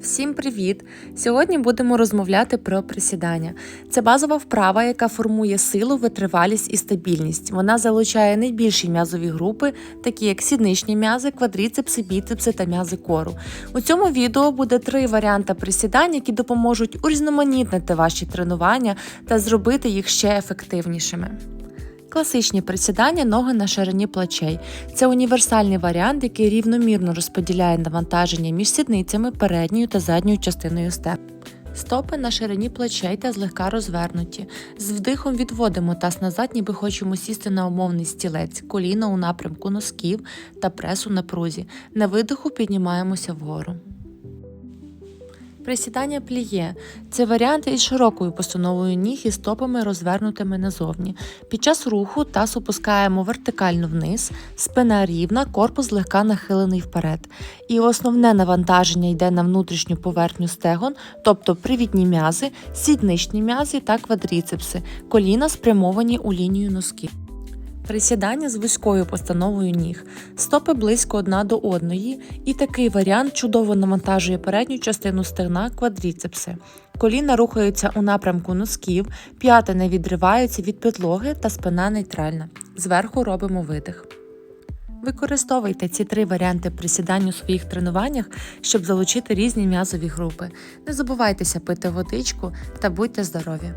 Всім привіт! Сьогодні будемо розмовляти про присідання. Це базова вправа, яка формує силу, витривалість і стабільність. Вона залучає найбільші м'язові групи, такі як сідничні м'язи, квадріцепси, біцепси та м'язи кору. У цьому відео буде три варіанти присідань, які допоможуть урізноманітнити ваші тренування та зробити їх ще ефективнішими. Класичні присідання ноги на ширині плечей. Це універсальний варіант, який рівномірно розподіляє навантаження між сідницями, передньою та задньою частиною степ. Стопи на ширині плечей та злегка розвернуті. З вдихом відводимо таз назад, ніби хочемо сісти на умовний стілець, коліна у напрямку носків та пресу на прузі. На видиху піднімаємося вгору. Присідання пліє це варіант із широкою постановою ніг і стопами розвернутими назовні. Під час руху таз опускаємо вертикально вниз, спина рівна, корпус злегка нахилений вперед. І основне навантаження йде на внутрішню поверхню стегон, тобто привідні м'язи, сідничні м'язи та квадріцепси, коліна спрямовані у лінію носків. Присідання з вузькою постановою ніг, стопи близько одна до одної, і такий варіант чудово навантажує передню частину стегна квадріцепси. Коліна рухаються у напрямку носків, п'яти не відриваються від підлоги та спина нейтральна. Зверху робимо видих. Використовуйте ці три варіанти присідань у своїх тренуваннях, щоб залучити різні м'язові групи. Не забувайтеся пити водичку та будьте здорові!